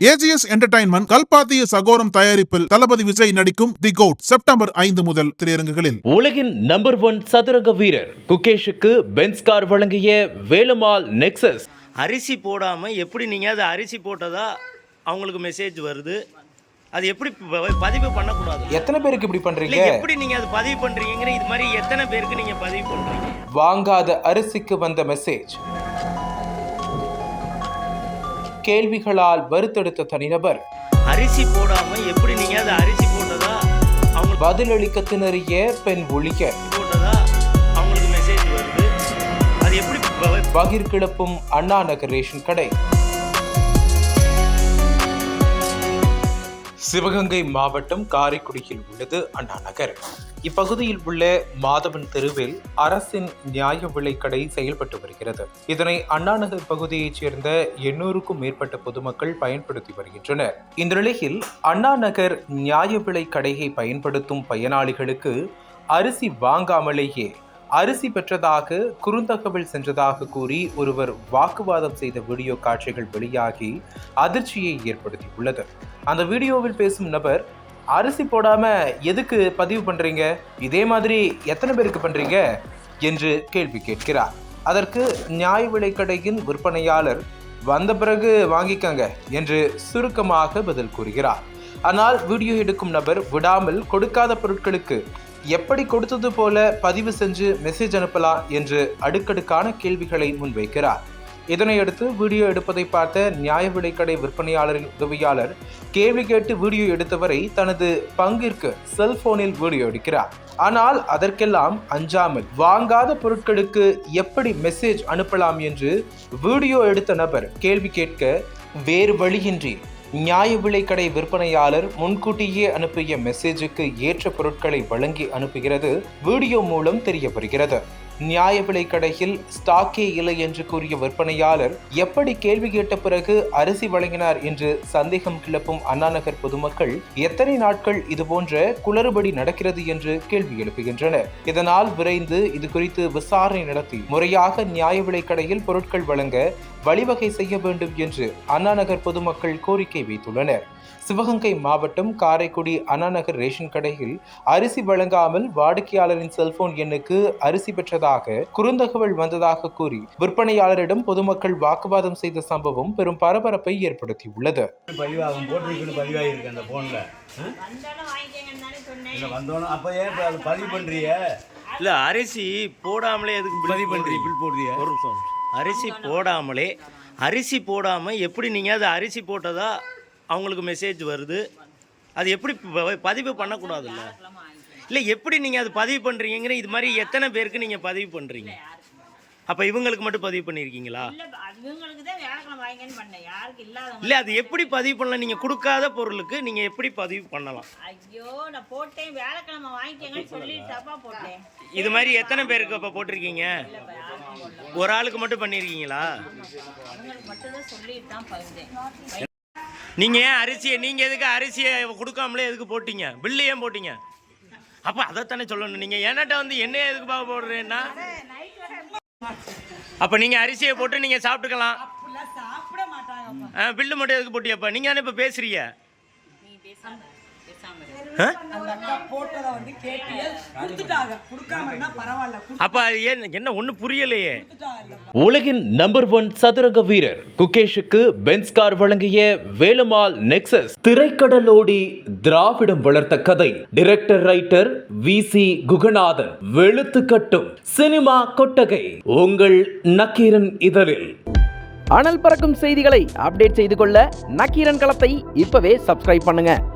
AGS entertainment கல்பாத்திய சகோரம் தயாரிப்பில் தளபதி விஜய் நடிக்கும் தி code September ஐந்து முதல் திரையரங்குகளில். உலகின் நம்பர் ஒன் சதுரங்க வீரர் குகேஷுக்கு பென்ஸ் கார் வழங்கிய வேலுமால் நெக்சஸ். அரிசி போடாமல் எப்படி நீங்கள் அது அரிசி போட்டதா அவங்களுக்கு மெசேஜ் வருது. அது எப்படி பதிவு பண்ணக்கூடாது. எத்தனை பேருக்கு இப்படி பண்றீங்க? எப்படி நீங்கள் அது பதிவு பண்ணுறீங்கிற இது மாதிரி எத்தனை பேருக்கு நீங்கள் பதிவு பண்ணுறீங்க வாங்காத அரிசிக்கு வந்த மெசேஜ் கேள்விகளால் வருத்தெடுத்த தனிநபர். அரிசி போடாமல் எப்படி நீங்கள் அது அரிசி போட்டதா? அவங்களுக்கு பதிலளிக்க திணறிய பெண் ஊழியர் போட்டதா? அவங்களுக்கு மெசேஜ் வருது. அது எப்படி ப- பகிர் கிளப்பும் அண்ணா நகர் ரேஷன் கடை. சிவகங்கை மாவட்டம் காரைக்குடியில் உள்ளது அண்ணா நகர். இப்பகுதியில் உள்ள மாதவன் தெருவில் அரசின் நியாய விலைக் கடை செயல்பட்டு வருகிறது. இதனை அண்ணா நகர் பகுதியைச் சேர்ந்த எண்ணூறுக்கும் மேற்பட்ட பொதுமக்கள் பயன்படுத்தி வருகின்றனர். இந்த நிலையில் அண்ணா நகர் நியாய விலை கடையை பயன்படுத்தும் பயனாளிகளுக்கு அரிசி வாங்காமலேயே அரிசி பெற்றதாக குறுந்தகவல் சென்றதாக கூறி ஒருவர் வாக்குவாதம் செய்த வீடியோ காட்சிகள் வெளியாகி அதிர்ச்சியை ஏற்படுத்தியுள்ளது. அந்த வீடியோவில் பேசும் நபர் அரிசி போடாம எதுக்கு பதிவு பண்றீங்க? இதே மாதிரி எத்தனை பேருக்கு பண்றீங்க? என்று கேள்வி கேட்கிறார். அதற்கு நியாய விலைக்கடையின் விற்பனையாளர் வந்த பிறகு வாங்கிக்கங்க என்று சுருக்கமாக பதில் கூறுகிறார். ஆனால் வீடியோ எடுக்கும் நபர் விடாமல் கொடுக்காத பொருட்களுக்கு எப்படி கொடுத்தது போல பதிவு செஞ்சு மெசேஜ் அனுப்பலாம் என்று அடுக்கடுக்கான கேள்விகளை முன்வைக்கிறார். இதனையடுத்து வீடியோ எடுப்பதை பார்த்த நியாய விலைக்கடை விற்பனையாளரின் உதவியாளர் கேள்வி கேட்டு வீடியோ எடுத்தவரை தனது பங்கிற்கு செல்போனில் வீடியோ எடுக்கிறார். ஆனால் அதற்கெல்லாம் அஞ்சாமல் வாங்காத பொருட்களுக்கு எப்படி மெசேஜ் அனுப்பலாம் என்று வீடியோ எடுத்த நபர் கேள்வி கேட்க வேறு வழியின்றி நியாய விலைக்கடை விற்பனையாளர் முன்கூட்டியே அனுப்பிய மெசேஜுக்கு ஏற்ற பொருட்களை வழங்கி அனுப்புகிறது. வீடியோ மூலம் தெரிய வருகிறது நியாய விலை கடையில் ஸ்டாக்கே இல்லை என்று கூறிய விற்பனையாளர் எப்படி கேள்வி கேட்ட பிறகு அரிசி வழங்கினார்? என்று சந்தேகம் கிளப்பும் அண்ணாநகர் பொதுமக்கள் எத்தனை நாட்கள் இதுபோன்ற குளறுபடி நடக்கிறது? என்று கேள்வி எழுப்புகின்றனர். இதனால் விரைந்து இது குறித்து விசாரணை நடத்தி முறையாக நியாய விலை கடையில் பொருட்கள் வழங்க வழிவகை செய்ய வேண்டும் என்று அண்ணாநகர் பொதுமக்கள் கோரிக்கை வைத்துள்ளனர். சிவகங்கை மாவட்டம் காரைக்குடி அண்ணாநகர் ரேஷன் கடையில் அரிசி வழங்காமல் வாடிக்கையாளரின் செல்போன் எண்ணுக்கு அரிசி பெற்றதாக குறுந்தகவல் வந்ததாக கூறி விற்பனையாளரிடம் பொதுமக்கள் வாக்குவாதம் செய்த சம்பவம் பெரும் பரபரப்பை ஏற்படுத்தியுள்ளது. பதிவாகும் போட்டிருக்குன்னு பதிவாகிருக்கு அந்த ஃபோனில் வந்தோன்னே அப்போ ஏன் பதிவு பண்ணுறிய இல்லை அரிசி போடாமலே எதுக்கு பதிவு பண்ணுறீ போடுறீங்க? பில் போடுறிய? ஒரு நிமிஷம். அரிசி போடாமலே அரிசி போடாமல் எப்படி நீங்கள் அது அரிசி போட்டதா அவங்களுக்கு மெசேஜ் வருது? அது எப்படி பதிவு பண்ணக்கூடாதுல்ல? இல்லை எப்படி நீங்கள் அது பதிவு பண்ணுறீங்கிற இது மாதிரி எத்தனை பேருக்கு நீங்கள் பதிவு பண்ணுறீங்க அப்போ இவங்களுக்கு மட்டும் பதிவு பண்ணியிருக்கீங்களா இல்ல அது எப்படி பதிவு பண்ணலாம்? நீங்கள் கொடுக்காத பொருளுக்கு நீங்கள் எப்படி பதிவு பண்ணலாம்? ஐயோ நான் போட்டேன். வேலைக்கிழமை வாங்கிக்கங்கன்னு சொல்லி தப்பா போட்டேன். இது மாதிரி எத்தனை பேருக்கு அப்போ போட்டிருக்கீங்க? ஒரு ஆளுக்கு மட்டும் பண்ணியிருக்கீங்களா நீங்கள் ஏன் அரிசியை நீங்கள் எதுக்கு அரிசியை கொடுக்காமலே எதுக்கு போட்டீங்க? பில்லு ஏன் போட்டீங்க? அப்போ அதைத்தானே சொல்லணும். நீங்கள் என்கிட்ட வந்து என்ன எதுக்கு பார்க்க போடுறேன்னா? அப்போ நீங்கள் அரிசியை போட்டு நீங்கள் சாப்பிட்டுக்கலாம். ஆ பில்லு மட்டும் எதுக்கு போட்டியப்பா? நீங்கள் தானே இப்போ பேசுறீங்க? அப்போ என்ன ஒன்றும் புரியலையே? உலகின் நம்பர் ஒன் சதுரங்க வீரர் குகேஷுக்கு பென்ஸ் கார் வழங்கிய வேலுமால் நெக்சஸ் திரைக்கடலோடி திராவிடம் வளர்த்த கதை. Director writer V C Guganathan வெளுத்து கட்டும் சினிமா கொட்டகை. உங்கள் நக்கீரன் இதழில். அனல் பறக்கும் செய்திகளை அப்டேட் செய்து கொள்ள நக்கீரன் களத்தை இப்பவே சப்ஸ்கிரைப் பண்ணுங்க.